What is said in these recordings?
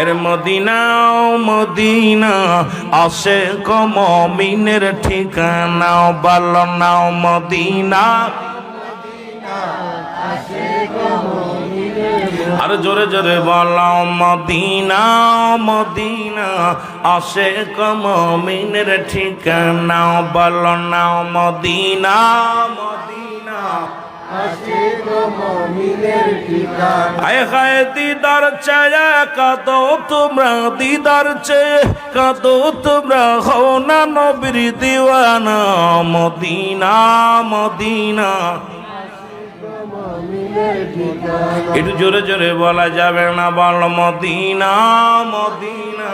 এর Medina Medina, আসে কমিনের ঠিকানা, বল নাও মদিনা। আর জোরে জোরে বলাও মদিনা মদিনা, আসে কমিনের ঠিকানা, বল নাও মদিনা মদিনা। দিদার চায়া, কাদো তোমরা দিদার চেয়ে, কাদো তোমরা হও না নবীর দিওয়ানা, মদিনা মদিনা। একটু জোরে জোরে বলা যাবে না, বল মদিনা মদিনা।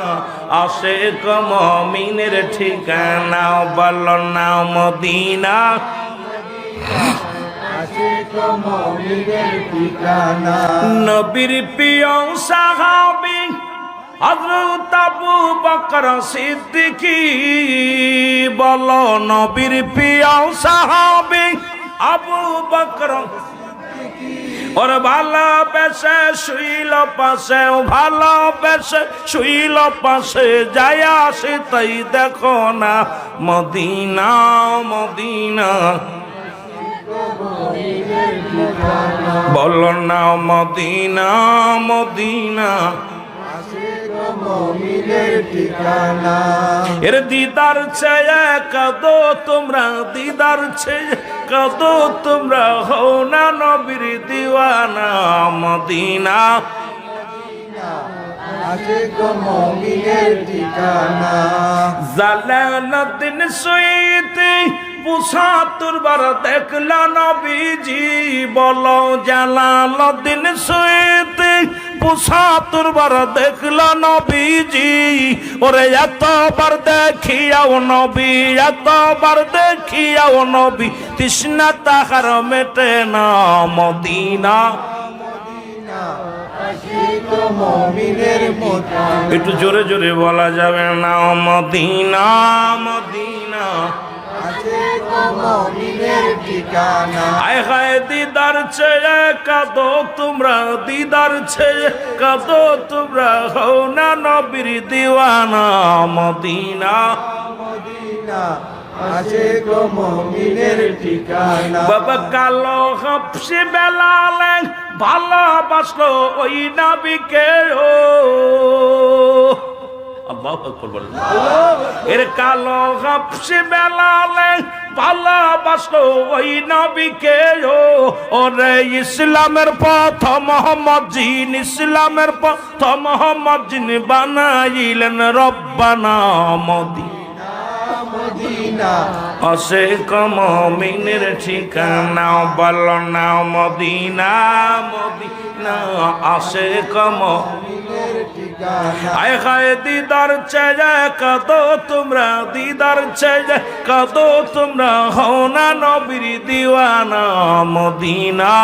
আসে কমিনের ঠিকানা, বল না মদিনা। নবীর প্রিয় সাহাবি হযরত আবু বকর সিদ্দিকী বল, নবীর প্রিয় সাহাবি আবু বকর ওর ভালোবেসে শুইল পাশে ভালোবেসে শুইল পাশে, যায় আসে তাই দেখো না, মদিনা মদিনা। বল না মদিনা মদিনা। এর দিদার চেয়ে কদো তোমরা, দিদার চেয়ে তোমরা হও না নবীর দিওয়ানা, মদিনা। জালালুদ্দিন সৈয়দে পুষাতুর বার দেখলা নবীজি, বলো জালালুদ্দিন সৈয়দে পুষাতুর বার দেখলা নবীজি, ওরে এতবার দেখিয়াও নবী, এতবার দেখিয়াও নবী, তৃষ্ণা তাহার মেটে না মদিনা। একটু জোরে জোরে বলা যাবে না, মদিনা মদিনা। আয় হায় দিদার চেয়ে কাদো তোমরা দিদার চেয়ে কাদো তোমরা হও না নবীর দিওয়ানা মদিনা। বাবা কালো হপসি বেলালে ভালোবাসলো ওই নাবিকে ও। ইসলামের পথ মোহাম্মদ জিন, ইসলামের পথ মোহাম্মদ জিন বানাইলেন রব্বানা মদিনা। অসে কমিনের ঠিকানা বল না মদিনা মদিনা। কম আয় হায় দিদার চেয়ে কত তোমরা দিদার চেয়ে কত তোমরা হও না নবীর দিওয়ানা মদিনা।